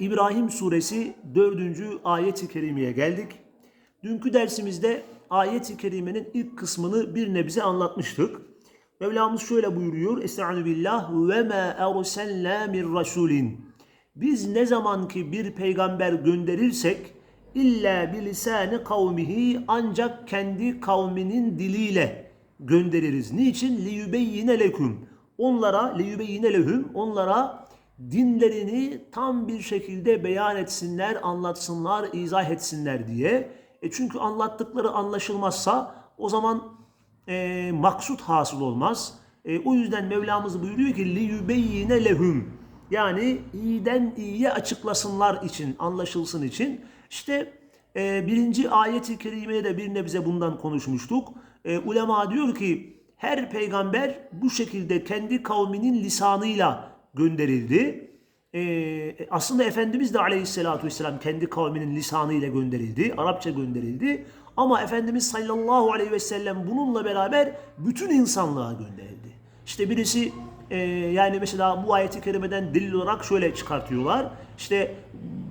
İbrahim suresi 4. ayet-i kerimeye geldik. Dünkü dersimizde ayet-i kerimenin ilk kısmını bir nebze anlatmıştık. Mevlamız şöyle buyuruyor. Estaizu billah ve ma erselna min rasulin. Biz ne zaman ki bir peygamber gönderirsek illa bilisani kavmihi ancak kendi kavminin diliyle göndeririz. Niçin? Liyubeyyine leküm. Onlara liyubeyyine lehum onlara dinlerini tam bir şekilde beyan etsinler, anlatsınlar, izah etsinler diye. E çünkü anlattıkları anlaşılmazsa o zaman e, maksut hasıl olmaz. E, o yüzden Mevlamız buyuruyor ki liyubeyyine lehum. Yani iyiden iyiye açıklasınlar için, anlaşılsın için. İşte e, birinci ayeti kerimeye de bir nebze bundan konuşmuştuk. E, ulema diyor ki her peygamber bu şekilde kendi kavminin lisanıyla gönderildi. Ee, aslında Efendimiz de aleyhissalatü vesselam kendi kavminin lisanıyla gönderildi. Arapça gönderildi. Ama Efendimiz sallallahu aleyhi ve sellem bununla beraber bütün insanlığa gönderildi. İşte birisi e, yani mesela bu ayeti kerimeden delil olarak şöyle çıkartıyorlar. İşte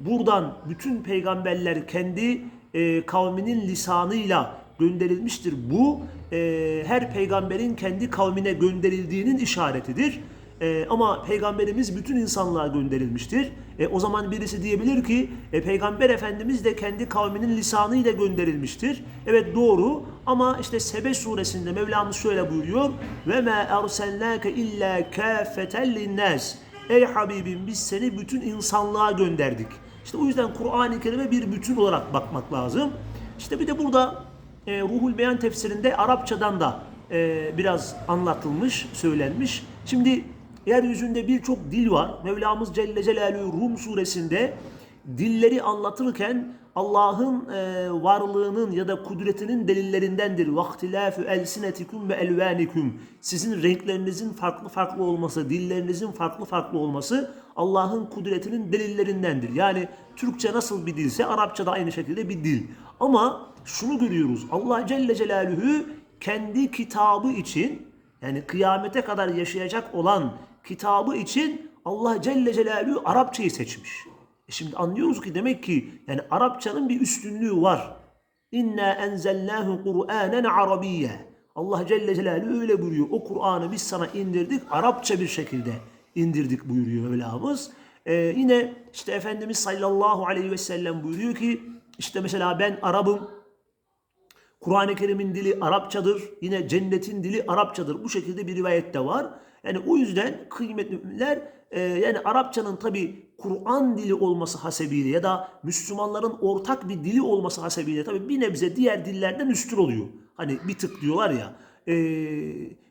buradan bütün peygamberler kendi e, kavminin lisanıyla gönderilmiştir. Bu e, her peygamberin kendi kavmine gönderildiğinin işaretidir. E, ama peygamberimiz bütün insanlığa gönderilmiştir. E, o zaman birisi diyebilir ki e, peygamber efendimiz de kendi kavminin lisanıyla gönderilmiştir. Evet doğru ama işte Sebe suresinde Mevlamız şöyle buyuruyor. Ve ma ersennake illa kâfeten. Ey Habibim biz seni bütün insanlığa gönderdik. İşte o yüzden Kur'an-ı Kerim'e bir bütün olarak bakmak lazım. İşte bir de burada e, Ruhul Beyan tefsirinde Arapçadan da e, biraz anlatılmış, söylenmiş. Şimdi yeryüzünde birçok dil var. Mevlamız Celle Celaluhu Rum suresinde dilleri anlatırken Allah'ın e, varlığının ya da kudretinin delillerindendir. Vaktilafu elsinetikum ve elvanikum. Sizin renklerinizin farklı farklı olması, dillerinizin farklı farklı olması Allah'ın kudretinin delillerindendir. Yani Türkçe nasıl bir dilse Arapça da aynı şekilde bir dil. Ama şunu görüyoruz. Allah Celle Celaluhu kendi kitabı için yani kıyamete kadar yaşayacak olan kitabı için Allah Celle Celaluhu Arapçayı seçmiş. E şimdi anlıyoruz ki demek ki yani Arapçanın bir üstünlüğü var. İnna enzelnahu Kur'anen Arabiyye. Allah Celle Celaluhu öyle buyuruyor. O Kur'an'ı biz sana indirdik Arapça bir şekilde indirdik buyuruyor Mevlamız. Ee, yine işte Efendimiz sallallahu aleyhi ve sellem buyuruyor ki işte mesela ben Arabım Kur'an-ı Kerim'in dili Arapçadır. Yine cennetin dili Arapçadır. Bu şekilde bir rivayette var. Yani o yüzden kıymetli müminler e, yani Arapçanın tabi Kur'an dili olması hasebiyle ya da Müslümanların ortak bir dili olması hasebiyle tabi bir nebze diğer dillerden üstün oluyor. Hani bir tık diyorlar ya. E,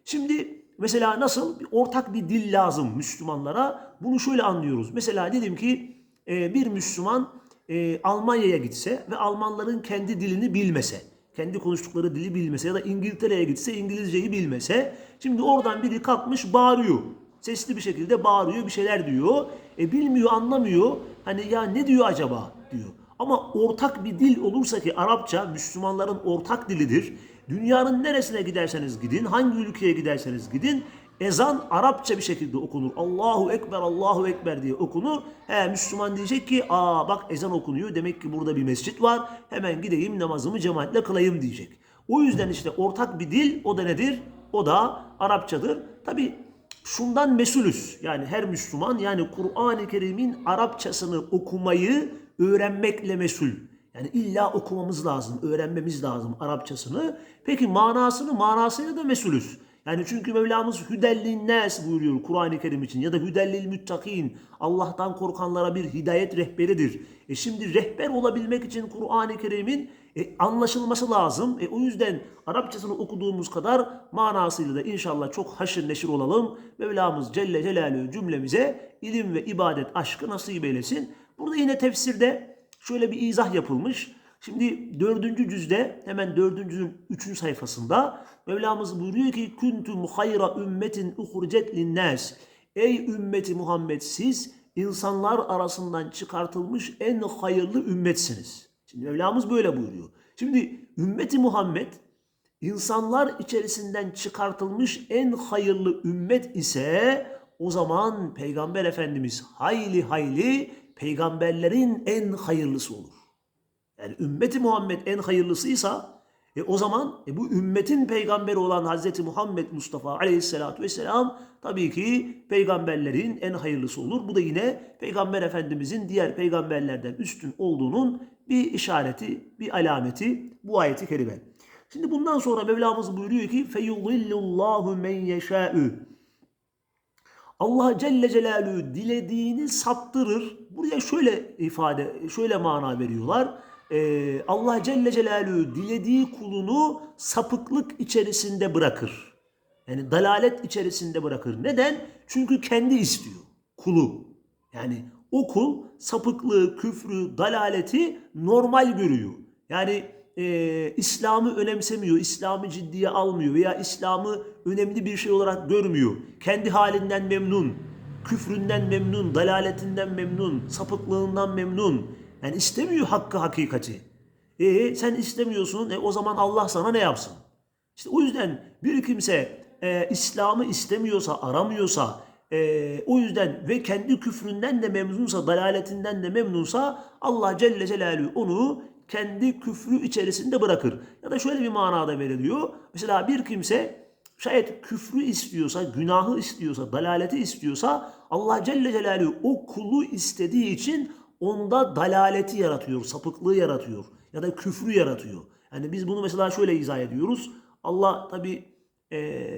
şimdi mesela nasıl ortak bir dil lazım Müslümanlara? Bunu şöyle anlıyoruz. Mesela dedim ki e, bir Müslüman e, Almanya'ya gitse ve Almanların kendi dilini bilmese kendi konuştukları dili bilmese ya da İngiltere'ye gitse İngilizceyi bilmese şimdi oradan biri kalkmış bağırıyor. Sesli bir şekilde bağırıyor bir şeyler diyor. E bilmiyor anlamıyor. Hani ya ne diyor acaba diyor. Ama ortak bir dil olursa ki Arapça Müslümanların ortak dilidir. Dünyanın neresine giderseniz gidin, hangi ülkeye giderseniz gidin ezan Arapça bir şekilde okunur. Allahu Ekber, Allahu Ekber diye okunur. He Müslüman diyecek ki aa bak ezan okunuyor demek ki burada bir mescit var. Hemen gideyim namazımı cemaatle kılayım diyecek. O yüzden işte ortak bir dil o da nedir? O da Arapçadır. Tabi şundan mesulüz. Yani her Müslüman yani Kur'an-ı Kerim'in Arapçasını okumayı öğrenmekle mesul. Yani illa okumamız lazım, öğrenmemiz lazım Arapçasını. Peki manasını, manasıyla da mesulüz. Yani çünkü Mevlamız hüdellin nas buyuruyor Kur'an-ı Kerim için ya da hüdellil müttakin Allah'tan korkanlara bir hidayet rehberidir. E şimdi rehber olabilmek için Kur'an-ı Kerim'in e, anlaşılması lazım. E, o yüzden Arapçasını okuduğumuz kadar manasıyla da inşallah çok haşır neşir olalım. Mevlamız Celle Celaluhu cümlemize ilim ve ibadet aşkı nasip eylesin. Burada yine tefsirde Şöyle bir izah yapılmış. Şimdi dördüncü cüzde hemen dördüncü cüzün üçüncü sayfasında Mevlamız buyuruyor ki kuntum hayra ümmetin uhricet linnas. Ey ümmeti Muhammed siz insanlar arasından çıkartılmış en hayırlı ümmetsiniz. Şimdi Mevlamız böyle buyuruyor. Şimdi ümmeti Muhammed insanlar içerisinden çıkartılmış en hayırlı ümmet ise o zaman Peygamber Efendimiz hayli hayli peygamberlerin en hayırlısı olur. Yani ümmeti Muhammed en hayırlısıysa e o zaman e bu ümmetin peygamberi olan Hazreti Muhammed Mustafa Aleyhisselatü Vesselam tabii ki peygamberlerin en hayırlısı olur. Bu da yine Peygamber Efendimizin diğer peygamberlerden üstün olduğunun bir işareti, bir alameti bu ayeti kerime. Şimdi bundan sonra Mevlamız buyuruyor ki feyudillullahu men yeşâ'ü Allah Celle Celaluhu dilediğini saptırır. Buraya şöyle ifade, şöyle mana veriyorlar. Ee, Allah Celle Celaluhu dilediği kulunu sapıklık içerisinde bırakır. Yani dalalet içerisinde bırakır. Neden? Çünkü kendi istiyor kulu. Yani o kul sapıklığı, küfrü, dalaleti normal görüyor. Yani e, İslam'ı önemsemiyor, İslam'ı ciddiye almıyor veya İslam'ı önemli bir şey olarak görmüyor. Kendi halinden memnun, küfründen memnun, dalaletinden memnun, sapıklığından memnun. Yani istemiyor hakkı hakikati. E sen istemiyorsun, e, o zaman Allah sana ne yapsın? İşte o yüzden bir kimse e, İslam'ı istemiyorsa, aramıyorsa, e, o yüzden ve kendi küfründen de memnunsa, dalaletinden de memnunsa Allah Celle Celaluhu onu kendi küfrü içerisinde bırakır. Ya da şöyle bir manada veriliyor. Mesela bir kimse şayet küfrü istiyorsa, günahı istiyorsa, dalaleti istiyorsa Allah Celle Celaluhu o kulu istediği için onda dalaleti yaratıyor, sapıklığı yaratıyor ya da küfrü yaratıyor. Yani biz bunu mesela şöyle izah ediyoruz. Allah tabi e,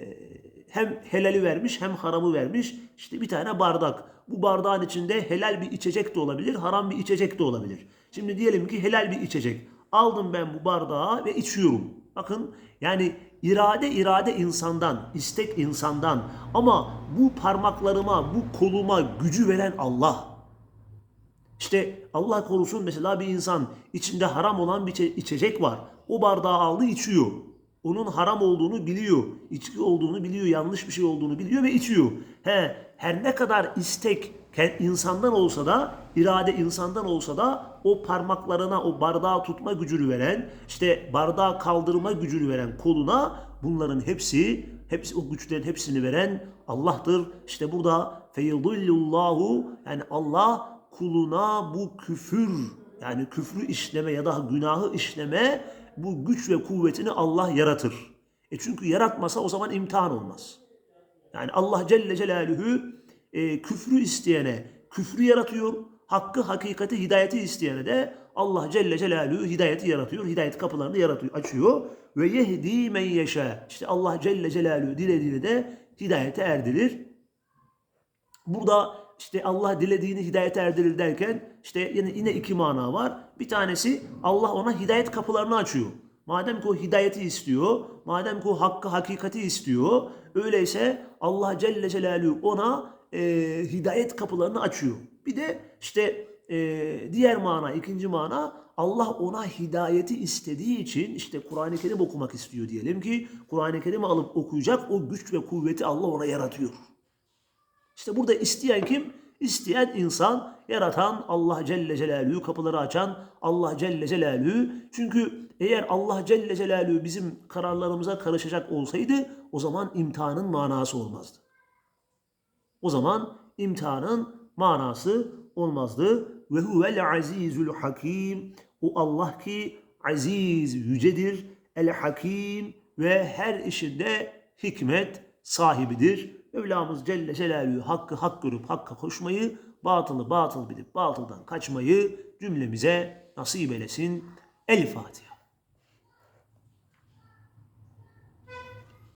hem helali vermiş hem haramı vermiş. İşte bir tane bardak. Bu bardağın içinde helal bir içecek de olabilir, haram bir içecek de olabilir. Şimdi diyelim ki helal bir içecek. Aldım ben bu bardağı ve içiyorum. Bakın yani irade irade insandan, istek insandan ama bu parmaklarıma, bu koluma gücü veren Allah. İşte Allah korusun mesela bir insan içinde haram olan bir içecek var. O bardağı aldı içiyor. Onun haram olduğunu biliyor. içki olduğunu biliyor. Yanlış bir şey olduğunu biliyor ve içiyor. He, her ne kadar istek insandan olsa da, irade insandan olsa da o parmaklarına o bardağı tutma gücünü veren, işte bardağı kaldırma gücünü veren koluna bunların hepsi, hepsi o güçlerin hepsini veren Allah'tır. İşte burada feyudillullahu yani Allah kuluna bu küfür yani küfrü işleme ya da günahı işleme bu güç ve kuvvetini Allah yaratır. E çünkü yaratmasa o zaman imtihan olmaz. Yani Allah Celle Celaluhu e, küfrü isteyene küfrü yaratıyor. Hakkı, hakikati, hidayeti isteyene de Allah Celle Celaluhu hidayeti yaratıyor. Hidayet kapılarını yaratıyor, açıyor. Ve yehdi men yeşâ. İşte Allah Celle Celaluhu dilediğini de hidayete erdirir. Burada işte Allah dilediğini hidayete erdirir derken işte yine, yine iki mana var. Bir tanesi Allah ona hidayet kapılarını açıyor. Madem ki o hidayeti istiyor, madem ki o hakkı hakikati istiyor, öyleyse Allah Celle Celaluhu ona e, hidayet kapılarını açıyor. Bir de işte e, diğer mana, ikinci mana Allah ona hidayeti istediği için işte Kur'an-ı Kerim okumak istiyor diyelim ki Kur'an-ı Kerim'i alıp okuyacak o güç ve kuvveti Allah ona yaratıyor. İşte burada isteyen kim? İsteyen insan, yaratan Allah Celle Celaluhu, kapıları açan Allah Celle Celaluhu. Çünkü eğer Allah Celle Celaluhu bizim kararlarımıza karışacak olsaydı o zaman imtihanın manası olmazdı. O zaman imtihanın manası olmazdı. Ve huvel azizul hakim. O Allah ki aziz, yücedir. El hakim ve her işinde hikmet sahibidir. Mevlamız Celle Celaluhu hakkı hak görüp hakka koşmayı, batılı batıl bilip batıldan kaçmayı cümlemize nasip eylesin. El Fatiha.